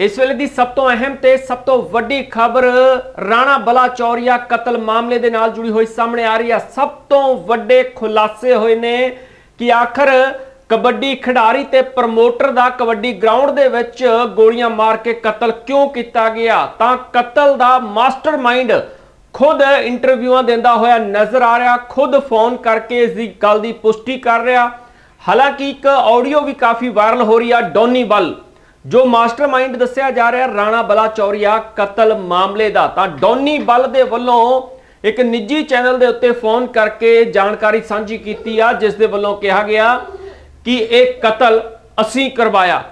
ਇਸ ਵੇਲੇ ਦੀ ਸਭ ਤੋਂ ਅਹਿਮ ਤੇ ਸਭ ਤੋਂ ਵੱਡੀ ਖਬਰ ਰਾਣਾ ਬਲਾਚੌਰੀਆ ਕਤਲ ਮਾਮਲੇ ਦੇ ਨਾਲ ਜੁੜੀ ਹੋਈ ਸਾਹਮਣੇ ਆ ਰਹੀ ਹੈ ਸਭ ਤੋਂ ਵੱਡੇ ਖੁਲਾਸੇ ਹੋਏ ਨੇ ਕਿ ਆਖਰ ਕਬੱਡੀ ਖਿਡਾਰੀ ਤੇ ਪ੍ਰਮੋਟਰ ਦਾ ਕਬੱਡੀ ਗਰਾਊਂਡ ਦੇ ਵਿੱਚ ਗੋਲੀਆਂ ਮਾਰ ਕੇ ਕਤਲ ਕਿਉਂ ਕੀਤਾ ਗਿਆ? ਤਾਂ ਕਤਲ ਦਾ ਮਾਸਟਰਮਾਈਂਡ ਖੁਦ ਇੰਟਰਵਿਊਆਂ ਦਿੰਦਾ ਹੋਇਆ ਨਜ਼ਰ ਆ ਰਿਹਾ। ਖੁਦ ਫੋਨ ਕਰਕੇ ਇਸ ਦੀ ਗੱਲ ਦੀ ਪੁਸ਼ਟੀ ਕਰ ਰਿਹਾ। ਹਾਲਾਂਕਿ ਇੱਕ ਆਡੀਓ ਵੀ ਕਾਫੀ ਵਾਇਰਲ ਹੋ ਰਹੀ ਆ। ਡੋਨੀ ਬਲ ਜੋ ਮਾਸਟਰਮਾਈਂਡ ਦੱਸਿਆ ਜਾ ਰਿਹਾ ਰਾਣਾ ਬਲਾਚੌਰੀਆ ਕਤਲ ਮਾਮਲੇ ਦਾ। ਤਾਂ ਡੋਨੀ ਬਲ ਦੇ ਵੱਲੋਂ ਇੱਕ ਨਿੱਜੀ ਚੈਨਲ ਦੇ ਉੱਤੇ ਫੋਨ ਕਰਕੇ ਜਾਣਕਾਰੀ ਸਾਂਝੀ ਕੀਤੀ ਆ, ਜਿਸ ਦੇ ਵੱਲੋਂ ਕਿਹਾ ਗਿਆ ਕਿ ਇਹ ਕਤਲ ਅਸੀਂ ਕਰਵਾਇਆ,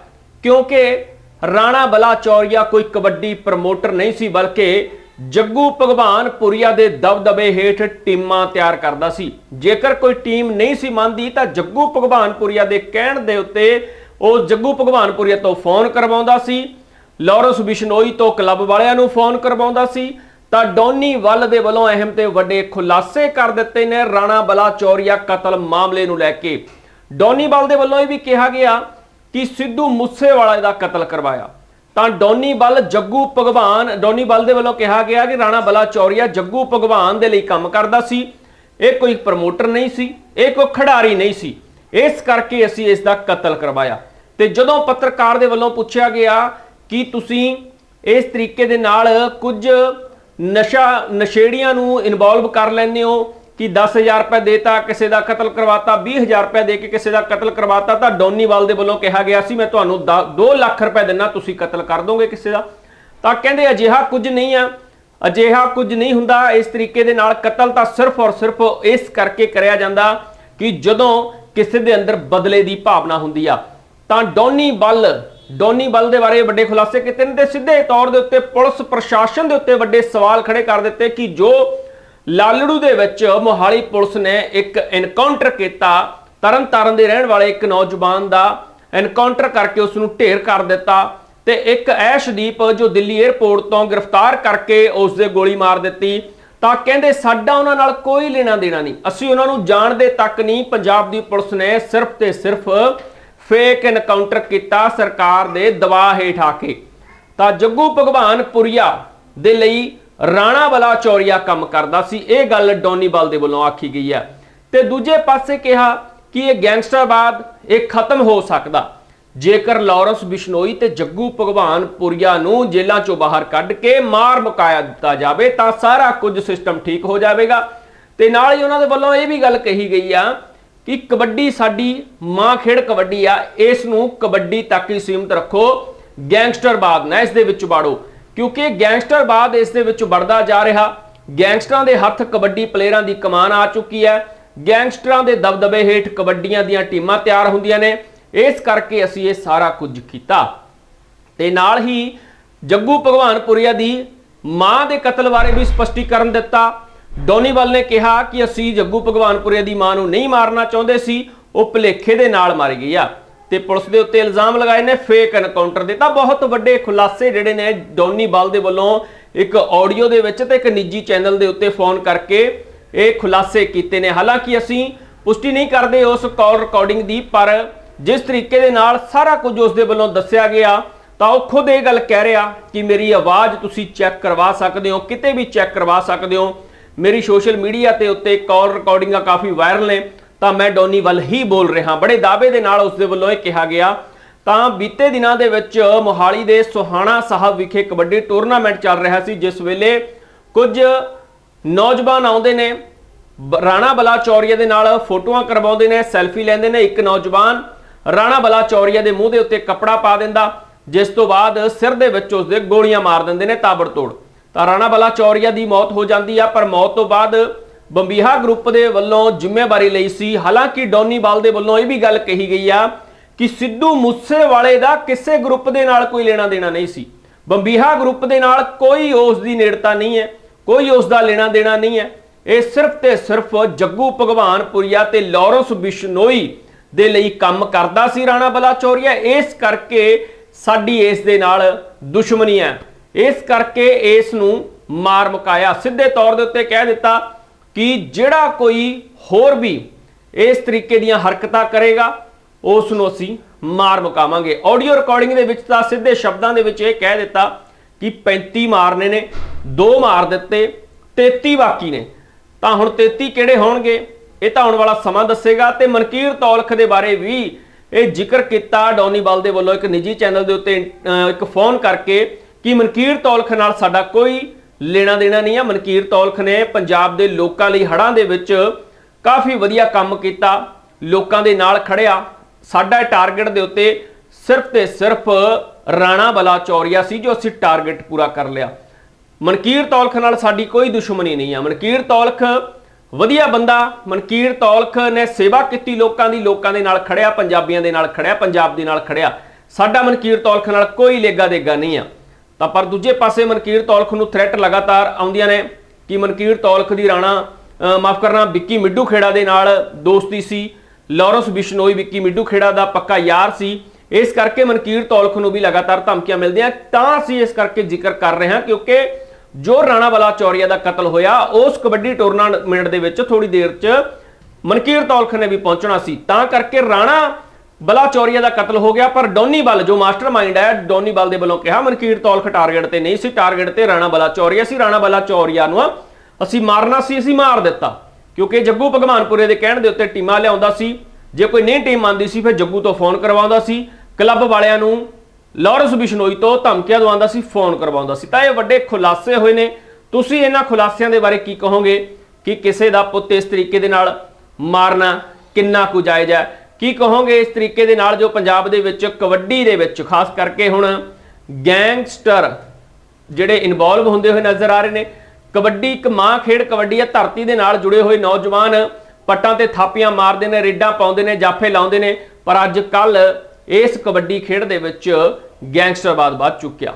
ਕਿਉਂਕਿ ਰਾਣਾ ਬਲਾਚੌਰੀਆ ਕੋਈ ਕਬੱਡੀ ਪ੍ਰਮੋਟਰ ਨਹੀਂ ਸੀ, ਬਲਕਿ ਜੱਗੂ ਭਗਵਾਨ ਪੁਰੀਆ ਦੇ ਦਬਦਬੇ ਹੇਠ ਟੀਮਾਂ ਤਿਆਰ ਕਰਦਾ ਸੀ। ਜੇਕਰ ਕੋਈ ਟੀਮ ਨਹੀਂ ਸੀ ਮੰਨਦੀ, ਤਾਂ ਜੱਗੂ ਭਗਵਾਨ ਪੁਰੀਆ ਦੇ ਕਹਿਣ ਦੇ ਉੱਤੇ ਉਹ ਜੱਗੂ ਭਗਵਾਨਪੁਰੀਆ ਤੋਂ ਫੋਨ ਕਰਵਾਉਂਦਾ ਸੀ, ਲਾਰੈਂਸ ਬਿਸ਼ਨੋਈ ਤੋਂ ਕਲੱਬ ਵਾਲਿਆਂ ਨੂੰ ਫੋਨ ਕਰਵਾਉਂਦਾ ਸੀ, ਤਾਂ ਡੋਨੀ ਵੱਲ ਦੇ ਵੱਲੋਂ ਅਹਿਮ ਤੇ ਵੱਡੇ ਖੁਲਾਸੇ ਕਰ ਦਿੱਤੇ ਨੇ ਰਾਣਾ ਬਲਾਚੌਰੀਆ ਕਤਲ ਮਾਮਲੇ ਨੂੰ ਲੈ ਕੇ। ਡੋਨੀ ਬਲ ਦੇ ਵੱਲੋਂ ਇਹ ਵੀ ਕਿਹਾ ਗਿਆ ਕਿ ਸਿੱਧੂ ਮੂਸੇਵਾਲਾ ਦਾ ਕਤਲ ਕਰਵਾਇਆ। ਤਾਂ ਡੋਨੀ ਬਲ ਜੱਗੂ ਭਗਵਾਨ, ਡੋਨੀ ਬਲ ਦੇ ਵੱਲੋਂ ਕਿਹਾ ਗਿਆ ਕਿ ਰਾਣਾ ਬਲਾਚੌਰੀਆ ਜੱਗੂ ਭਗਵਾਨ ਦੇ ਲਈ ਕੰਮ ਕਰਦਾ ਸੀ। ਇਹ ਕੋਈ ਪ੍ਰਮੋਟਰ ਨਹੀਂ ਸੀ, ਇਹ ਕੋਈ ਖਿਡਾਰੀ ਨਹੀਂ ਸੀ। ਇਸ ਕਰਕੇ ਅਸੀਂ ਇਸ ਦਾ ਕਤਲ ਕਰਵਾਇਆ। ਤੇ ਜਦੋਂ ਪੱਤਰਕਾਰ ਦੇ ਵੱਲੋਂ ਪੁੱਛਿਆ ਗਿਆ ਕਿ ਤੁਸੀਂ ਇਸ ਤਰੀਕੇ ਦੇ ਨਾਲ ਕੁਝ ਨਸ਼ਾ, ਨਸ਼ੇੜੀਆਂ ਨੂੰ ਇਨਵੋਲਵ ਕਰ ਲੈਂਦੇ ਹੋ, ਕਿ 10000 ਰੁਪਏ ਦੇਤਾ, ਕਿਸੇ ਦਾ ਕਤਲ ਕਰਵਾਤਾ 20000 ਰੁਪਏ ਦੇ ਕੇ ਕਿਸੇ ਦਾ ਕਤਲ ਕਰਵਾਤਾ, ਤਾਂ ਡੋਨੀਵਾਲ ਦੇ ਵੱਲੋਂ ਕਿਹਾ ਗਿਆ ਸੀ, ਮੈਂ ਤੁਹਾਨੂੰ 2 ਲੱਖ ਰੁਪਏ ਦਿੰਨਾ, ਤੁਸੀਂ ਕਤਲ ਕਰ ਦੋਗੇ ਕਿਸੇ ਦਾ। ਤਾਂ ਕਹਿੰਦੇ, ਅਜਿਹਾ ਕੁਝ ਨਹੀਂ ਆ। ਅਜਿਹਾ ਕੁਝ ਨਹੀਂ ਹੁੰਦਾ। ਇਸ ਤਰੀਕੇ ਦੇ ਨਾਲ ਕਤਲ ਤਾਂ ਸਿਰਫ ਔਰ ਸਿਰਫ ਇਸ ਕਰਕੇ ਕਰਿਆ ਜਾਂਦਾ ਕਿ ਜਦੋਂ ਕਿਸੇ ਦੇ ਅੰਦਰ ਬਦਲੇ ਦੀ ਭਾਵਨਾ ਹੁੰਦੀ ਆ। ਤਾਂ ਡੋਨੀ ਬਲ ਡੋਨੀ ਬਲ ਦੇ ਬਾਰੇ ਵੱਡੇ ਖੁਲਾਸੇ ਕੀਤੇ ਨੇ ਤੇ ਸਿੱਧੇ ਤੌਰ ਦੇ ਉੱਤੇ ਪੁਲਿਸ ਪ੍ਰਸ਼ਾਸਨ ਦੇ ਉੱਤੇ ਵੱਡੇ ਸਵਾਲ ਖੜੇ ਕਰ ਦਿੱਤੇ ਕਿ ਜੋ ਲਾਲੜੂ ਦੇ ਵਿੱਚ ਮੋਹਾਲੀ ਪੁਲਿਸ ਨੇ ਇੱਕ ਐਨਕਾਊਂਟਰ ਕੀਤਾ, ਤਰਨਤਾਰਨ ਦੇ ਰਹਿਣ ਵਾਲੇ ਇੱਕ ਨੌਜਵਾਨ ਦਾ ਐਨਕਾਊਂਟਰ ਕਰਕੇ ਉਸ ਨੂੰ ਢੇਰ ਕਰ ਦਿੱਤਾ ਤੇ ਇੱਕ ਐਸ਼ਦੀਪ ਜੋ ਦਿੱਲੀ 에ਅਰਪੋਰਟ ਤੋਂ ਗ੍ਰਿਫਤਾਰ ਕਰਕੇ ਉਸ ਦੇ ਗੋਲੀ ਮਾਰ ਦਿੱਤੀ ਤਾਂ ਕਹਿੰਦੇ ਸਾਡਾ ਉਹਨਾਂ ਨਾਲ ਕੋਈ ਲੈਣਾ ਦੇਣਾ ਨਹੀਂ। ਅਸੀਂ ਉਹਨਾਂ ਨੂੰ ਜਾਣਦੇ ਤੱਕ ਨਹੀਂ, ਪੰਜਾਬ ਦੀ ਪੁਲਿਸ ਨੇ ਸਿਰਫ ਤੇ ਸਿਰਫ ਫੇਕ ਐਨਕਾਊਂਟਰ ਕੀਤਾ ਸਰਕਾਰ ਦੇ ਦਬਾਅ ਹੇਠ ਆ ਕੇ। ਤਾਂ ਜੱਗੂ ਭਗਵਾਨ ਪੁਰੀਆ ਦੇ ਲਈ ਰਾਣਾ ਵਾਲਾ ਚੌਰੀਆ ਕੰਮ ਕਰਦਾ ਸੀ। ਇਹ ਗੱਲ ਡੋਨੀਵਾਲ ਦੇ ਵੱਲੋਂ ਆਖੀ ਗਈ ਹੈ। ਤੇ ਦੂਜੇ ਪਾਸੇ ਕਿਹਾ ਕਿ ਇਹ ਗੈਂਗਸਟਰਵਾਦ, ਇਹ ਖਤਮ ਹੋ ਸਕਦਾ। ਜੇਕਰ ਲਾਰੈਂਸ ਬਿਸ਼ਨੋਈ ਤੇ ਜੱਗੂ ਭਗਵਾਨ ਪੁਰੀਆ ਨੂੰ ਜੇਲ੍ਹਾਂ ਚੋਂ ਬਾਹਰ ਕੱਢ ਕੇ ਮਾਰ ਮੁਕਾਇਆ ਦਿੱਤਾ ਜਾਵੇ, ਤਾਂ ਸਾਰਾ ਕੁਝ ਸਿਸਟਮ ਠੀਕ ਹੋ ਜਾਵੇਗਾ। ਤੇ ਨਾਲ ਹੀ ਉਹਨਾਂ ਦੇ ਵੱਲੋਂ ਇਹ ਵੀ ਗੱਲ ਕਹੀ ਗਈ ਆ ਕਿ ਕਬੱਡੀ ਸਾਡੀ ਮਾਂ ਖੇਡ ਕਬੱਡੀ ਆ, ਇਸ ਨੂੰ ਕਬੱਡੀ ਤੱਕ ਹੀ ਸੀਮਿਤ ਰੱਖੋ। ਗੈਂਗਸਟਰਵਾਦ ਨਾ ਇਸ ਦੇ ਵਿੱਚ ਬਾੜੋ ਕਿਉਂਕਿ ਗੈਂਗਸਟਰਵਾਦ ਇਸ ਦੇ ਵਿੱਚ ਵੜਦਾ ਜਾ ਰਿਹਾ। ਗੈਂਗਸਟਰਾਂ ਦੇ ਹੱਥ ਕਬੱਡੀ ਪਲੇਅਰਾਂ ਦੀ ਕਮਾਨ ਆ ਚੁੱਕੀ ਹੈ। ਗੈਂਗਸਟਰਾਂ ਦੇ ਦਬਦਬੇ ਹੇਠ ਕਬੱਡੀਆਂ ਦੀਆਂ ਟੀਮਾਂ ਤਿਆਰ ਹੁੰਦੀਆਂ ਨੇ। ਇਸ ਕਰਕੇ ਅਸੀਂ ਇਹ ਸਾਰਾ ਕੁਝ ਕੀਤਾ। ਤੇ ਨਾਲ ਹੀ ਜੱਗੂ ਭਗਵਾਨਪੁਰੀਆ ਦੀ ਮਾਂ ਦੇ ਕਤਲ ਬਾਰੇ ਵੀ ਸਪਸ਼ਟੀਕਰਨ ਦਿੱਤਾ। ਡੋਨੀਵਲ ਨੇ ਕਿਹਾ ਕਿ ਅਸੀਂ ਜੱਗੂ ਭਗਵਾਨਪੁਰੀਆ ਦੀ ਮਾਂ ਨੂੰ ਨਹੀਂ ਮਾਰਨਾ ਚਾਹੁੰਦੇ ਸੀ, ਉਹ ਭਲੇਖੇ ਦੇ ਨਾਲ ਮਾਰੀ ਗਈ ਆ। ਤੇ ਪੁਲਿਸ ਦੇ ਉੱਤੇ ਇਲਜ਼ਾਮ ਲਗਾਏ ਨੇ ਫੇਕ ਐਨਕਾਊਂਟਰ ਦੇ। ਤਾਂ ਬਹੁਤ ਵੱਡੇ ਖੁਲਾਸੇ ਜਿਹੜੇ ਨੇ ਡੋਨੀ ਬਲ ਦੇ ਵੱਲੋਂ ਇੱਕ ਆਡੀਓ ਦੇ ਵਿੱਚ ਤੇ ਇੱਕ ਨਿੱਜੀ ਚੈਨਲ ਦੇ ਉੱਤੇ ਫੋਨ ਕਰਕੇ ਇਹ ਖੁਲਾਸੇ ਕੀਤੇ ਨੇ। ਹਾਲਾਂਕਿ ਅਸੀਂ ਪੁਸ਼ਟੀ ਨਹੀਂ ਕਰਦੇ ਉਸ ਕਾਲ ਰਿਕਾਰਡਿੰਗ ਦੀ, ਪਰ ਜਿਸ ਤਰੀਕੇ ਦੇ ਨਾਲ ਸਾਰਾ ਕੁਝ ਉਸ ਦੇ ਵੱਲੋਂ ਦੱਸਿਆ ਗਿਆ, ਤਾਂ ਉਹ ਖੁਦ ਇਹ ਗੱਲ ਕਹਿ ਰਿਹਾ ਕਿ ਮੇਰੀ ਆਵਾਜ਼ ਤੁਸੀਂ ਚੈੱਕ ਕਰਵਾ ਸਕਦੇ ਹੋ, ਕਿਤੇ ਵੀ ਚੈੱਕ ਕਰਵਾ ਸਕਦੇ ਹੋ। ਮੇਰੀ ਸੋਸ਼ਲ ਮੀਡੀਆ ਤੇ ਉੱਤੇ ਕਾਲ ਰਿਕਾਰਡਿੰਗਾਂ ਕਾਫੀ ਵਾਇਰਲ ਨੇ, ਤਾਂ ਮੈਂ ਡੋਨੀ ਵੱਲ ਹੀ ਬੋਲ ਰਿਹਾ। ਬੜੇ ਦਾਅਵੇ ਦੇ ਨਾਲ ਉਸ ਦੇ ਵੱਲੋਂ ਇਹ ਕਿਹਾ ਗਿਆ। ਤਾਂ ਬੀਤੇ ਦਿਨਾਂ ਦੇ ਵਿੱਚ ਮੋਹਾਲੀ ਦੇ ਸੁਹਾਣਾ ਸਾਹਿਬ ਵਿਖੇ ਕਬੱਡੀ ਟੂਰਨਾਮੈਂਟ ਚੱਲ ਰਿਹਾ ਸੀ, ਜਿਸ ਵੇਲੇ ਕੁਝ ਨੌਜਵਾਨ ਆਉਂਦੇ ਨੇ। ਬ- ਰਾਣਾ ਬਲਾਚੌਰੀਆ ਦੇ ਨਾਲ ਫੋਟੋਆਂ ਕਰਵਾਉਂਦੇ ਨੇ, ਸੈਲਫੀ ਲੈਂਦੇ ਨੇ। ਇੱਕ ਨੌਜਵਾਨ ਰਾਣਾ ਬਲਾ ਚੌਰੀਆ ਦੇ ਮੂੰਹ ਦੇ ਉੱਤੇ ਕੱਪੜਾ ਪਾ ਦਿੰਦਾ, ਜਿਸ ਤੋਂ ਬਾਅਦ ਸਿਰ ਦੇ ਵਿੱਚ ਉਸਦੇ ਗੋਲੀਆਂ ਮਾਰ ਦਿੰਦੇ ਨੇ ਤਾਬੜਤੋੜ। ਤਾਂ ਰਾਣਾ ਬਲਾਚੌਰੀਆ ਦੀ ਮੌਤ ਹੋ ਜਾਂਦੀ ਆ, ਪਰ ਮੌਤ ਤੋਂ ਬਾਅਦ ਬੰਬੀਹਾ ਗਰੁੱਪ ਦੇ ਵੱਲੋਂ ਜ਼ਿੰਮੇਵਾਰੀ ਲਈ ਸੀ। ਹਾਲਾਂਕਿ ਡੋਨੀ ਬਾਲ ਦੇ ਵੱਲੋਂ ਇਹ ਵੀ ਗੱਲ ਕਹੀ ਗਈ ਆ ਕਿ ਸਿੱਧੂ ਮੂਸੇਵਾਲੇ ਦਾ ਕਿਸੇ ਗਰੁੱਪ ਦੇ ਨਾਲ ਕੋਈ ਲੈਣਾ ਦੇਣਾ ਨਹੀਂ ਸੀ। ਬੰਬੀਹਾ ਗਰੁੱਪ ਦੇ ਨਾਲ ਕੋਈ ਉਸ ਦੀ ਨੇੜਤਾ ਨਹੀਂ ਹੈ, ਕੋਈ ਉਸ ਦਾ ਲੈਣਾ ਦੇਣਾ ਨਹੀਂ ਹੈ। ਇਹ ਸਿਰਫ ਤੇ ਸਿਰਫ ਜੱਗੂ ਭਗਵਾਨਪੁਰੀਆ ਤੇ ਲਾਰੈਂਸ ਬਿਸ਼ਨੋਈ ਦੇ ਲਈ ਕੰਮ ਕਰਦਾ ਸੀ ਰਾਣਾ ਬਲਾਚੌਰੀਆ ਇਸ ਕਰਕੇ ਸਾਡੀ ਇਸ ਦੇ ਨਾਲ ਦੁਸ਼ਮਣੀ ਹੈ। ਇਸ ਕਰਕੇ ਇਸ ਨੂੰ ਮਾਰ ਮੁਕਾਇਆ। ਸਿੱਧੇ ਤੌਰ ਦੇ ਉੱਤੇ ਕਹਿ ਦਿੱਤਾ ਕਿ ਜਿਹੜਾ ਕੋਈ ਹੋਰ ਵੀ ਇਸ ਤਰੀਕੇ ਦੀਆਂ ਹਰਕਤਾਂ ਕਰੇਗਾ ਉਸ ਨੂੰ ਅਸੀਂ ਮਾਰ ਮੁਕਾਵਾਂਗੇ। ਆਡੀਓ ਰਿਕਾਰਡਿੰਗ ਦੇ ਵਿੱਚ ਤਾਂ ਸਿੱਧੇ ਸ਼ਬਦਾਂ ਦੇ ਵਿੱਚ ਇਹ ਕਹਿ ਦਿੱਤਾ ਕਿ 35 ਮਾਰਨੇ ਨੇ, ਦੋ ਮਾਰ ਦਿੱਤੇ 33 ਬਾਕੀ ਨੇ। ਤਾਂ ਹੁਣ 33 ਕਿਹੜੇ ਹੋਣਗੇ? ਇਹ ਤਾਂ ਆਉਣ ਵਾਲਾ ਸਮਾਂ ਦੱਸੇਗਾ ਤੇ ਮਨਕੀਰ ਤੌਲਖ ਦੇ ਬਾਰੇ ਵੀ ਇਹ ਜ਼ਿਕਰ ਕੀਤਾ। ਡੌਨੀਵਾਲ ਦੇ ਵੱਲੋਂ ਇੱਕ ਨਿੱਜੀ ਚੈਨਲ ਦੇ ਉੱਤੇ ਇੱਕ ਫੋਨ ਕਰਕੇ ਕਿ ਮਨਕੀਰ ਤੌਲਖ ਨਾਲ ਸਾਡਾ ਕੋਈ ਲੈਣਾ ਦੇਣਾ ਨਹੀਂ ਆ। ਮਨਕੀਰ ਤੌਲਖ ਨੇ ਪੰਜਾਬ ਦੇ ਲੋਕਾਂ ਲਈ ਹੜ੍ਹਾਂ ਦੇ ਵਿੱਚ ਕਾਫੀ ਵਧੀਆ ਕੰਮ ਕੀਤਾ। ਲੋਕਾਂ ਦੇ ਨਾਲ ਖੜਿਆ ਸਾਡਾ ਟਾਰਗੇਟ ਦੇ ਉੱਤੇ ਸਿਰਫ ਤੇ ਸਿਰਫ ਰਾਣਾ ਬਲਾ ਚੌਰੀਆ ਸੀ ਜੋ ਅਸੀਂ ਟਾਰਗੇਟ ਪੂਰਾ ਕਰ ਲਿਆ। ਮਨਕੀਰ ਤੌਲਖ ਨਾਲ ਸਾਡੀ ਕੋਈ ਦੁਸ਼ਮਣੀ ਨਹੀਂ ਆ। ਮਨਕੀਰ ਤੌਲਖ ਵਧੀਆ ਬੰਦਾ। ਮਨਕੀਰ ਤੌਲਖ ਨੇ ਸੇਵਾ ਕੀਤੀ ਲੋਕਾਂ ਦੀ। ਲੋਕਾਂ ਦੇ ਨਾਲ ਖੜਿਆ ਪੰਜਾਬੀਆਂ ਦੇ ਨਾਲ ਖੜਿਆ ਪੰਜਾਬ ਦੇ ਨਾਲ ਖੜਿਆ ਸਾਡਾ ਮਨਕੀਰ ਤੌਲਖ ਨਾਲ ਕੋਈ ਲੇਗਾ ਦੇਗਾ ਨਹੀਂ ਆ। ਤਾਂ ਪਰ ਦੂਜੇ ਪਾਸੇ ਮਨਕੀਰ ਤੌਲਖ ਨੂੰ ਥ੍ਰੈਟ ਲਗਾਤਾਰ ਆਉਂਦੀਆਂ ਨੇ। ਕਿ ਮਨਕੀਰ ਤੌਲਖ ਦੀ ਰਾਣਾ ਮਾਫ ਕਰਨਾ, ਵਿੱਕੀ ਮਿੱਡੂ ਖੇੜਾ ਦੇ ਨਾਲ ਦੋਸਤੀ ਸੀ। ਲਾਰੈਂਸ ਬਿਸ਼ਨੋਈ, ਵਿੱਕੀ ਮਿੱਡੂ ਖੇੜਾ ਦਾ ਪੱਕਾ ਯਾਰ ਸੀ। ਇਸ ਕਰਕੇ ਮਨਕੀਰ ਤੌਲਖ ਨੂੰ ਵੀ ਲਗਾਤਾਰ ਧਮਕੀਆਂ ਮਿਲਦੀਆਂ ਤਾਂ ਅਸੀਂ ਇਸ ਕਰਕੇ ਜ਼ਿਕਰ ਕਰ ਰਹੇ ਹਾਂ ਕਿਉਂਕਿ ਜੋ ਰਾਣਾ ਵਾਲਾ ਚੌਰੀਆ ਦਾ ਕਤਲ ਹੋਇਆ, ਉਸ ਕਬੱਡੀ ਟੂਰਨਾਮੈਂਟ ਦੇ ਵਿੱਚ ਥੋੜੀ ਦੇਰ 'ਚ ਮਨਕੀਰ ਤੌਲਖ ਨੇ ਵੀ ਪਹੁੰਚਣਾ ਸੀ। ਤਾਂ ਕਰਕੇ ਰਾਣਾ ਬਲਾ ਚੌਰੀਆ ਦਾ ਕਤਲ ਹੋ ਗਿਆ, ਪਰ ਡੋਨੀ ਬਲ ਜੋ ਮਾਸਟਰਮਾਈਂਡ ਹੈ ਡੋਨੀ ਬਲ ਦੇ ਵੱਲੋਂ ਕਿਹਾ, ਮਨਕੀਰ ਤੌਲਖ ਟਾਰਗੇਟ ਤੇ ਨਹੀਂ ਸੀ, ਟਾਰਗੇਟ ਤੇ ਰਾਣਾ ਬਲਾ ਸੀ। ਰਾਣਾ ਬਲਾ ਨੂੰ ਅਸੀਂ ਮਾਰਨਾ ਸੀ, ਅਸੀਂ ਮਾਰ ਦਿੱਤਾ। ਕਿਉਂਕਿ ਜੱਗੂ ਭਗਵਾਨਪੁਰੇ ਦੇ ਕਹਿਣ ਦੇ ਉੱਤੇ ਟੀਮਾਂ ਲਿਆਉਂਦਾ ਸੀ। ਜੇ ਕੋਈ ਨਹੀਂ ਟੀਮ ਆਂਦੀ ਸੀ, ਫਿਰ ਜੱਗੂ ਤੋਂ ਫੋਨ ਕਰਵਾਉਂਦਾ ਸੀ। ਕਲੱਬ ਵਾਲਿਆਂ ਨੂੰ ਲਾਰੈਂਸ ਬਿਸ਼ਨੋਈ ਤੋਂ ਧਮਕੀਆਂ ਦਵਾਉਂਦਾ ਸੀ, ਫੋਨ ਕਰਵਾਉਂਦਾ ਸੀ। ਤਾਂ ਇਹ ਵੱਡੇ ਖੁਲਾਸੇ ਹੋਏ ਨੇ। ਤੁਸੀਂ ਇਹਨਾਂ ਖੁਲਾਸਿਆਂ ਦੇ ਬਾਰੇ ਕੀ ਕਹੋਗੇ ਕਿ ਕਿਸੇ ਦਾ ਪੁੱਤ ਇਸ ਤਰੀਕੇ ਦੇ ਨਾਲ ਮਾਰਨਾ ਕਿੰਨਾ ਕੁ ਜਾਇਜ਼ ਹੈ? ਕੀ ਕਹੋਗੇ ਇਸ ਤਰੀਕੇ ਦੇ ਨਾਲ ਜੋ ਪੰਜਾਬ ਦੇ ਵਿੱਚ ਕਬੱਡੀ ਦੇ ਵਿੱਚ, ਖਾਸ ਕਰਕੇ ਹੁਣ ਗੈਂਗਸਟਰ ਜਿਹੜੇ ਇਨਵੋਲਵ ਹੁੰਦੇ ਹੋਏ ਨਜ਼ਰ ਆ ਰਹੇ ਨੇ? ਕਬੱਡੀ ਇੱਕ ਮਾਂ ਖੇਡ, ਕਬੱਡੀ ਹੈ ਧਰਤੀ ਦੇ ਨਾਲ ਜੁੜੇ ਹੋਏ ਨੌਜਵਾਨ ਪੱਟਾਂ ਤੇ ਥਾਪੀਆਂ ਮਾਰਦੇ ਨੇ, ਰੇਡਾਂ ਪਾਉਂਦੇ ਨੇ, ਜਾਫੇ ਲਾਉਂਦੇ ਨੇ, ਪਰ ਅੱਜ ਕੱਲ ਇਸ ਕਬੱਡੀ ਖੇਡ ਦੇ ਵਿੱਚ ਗੈਂਗਸਟਰਵਾਦ ਵੱਧ ਚੁੱਕਿਆ।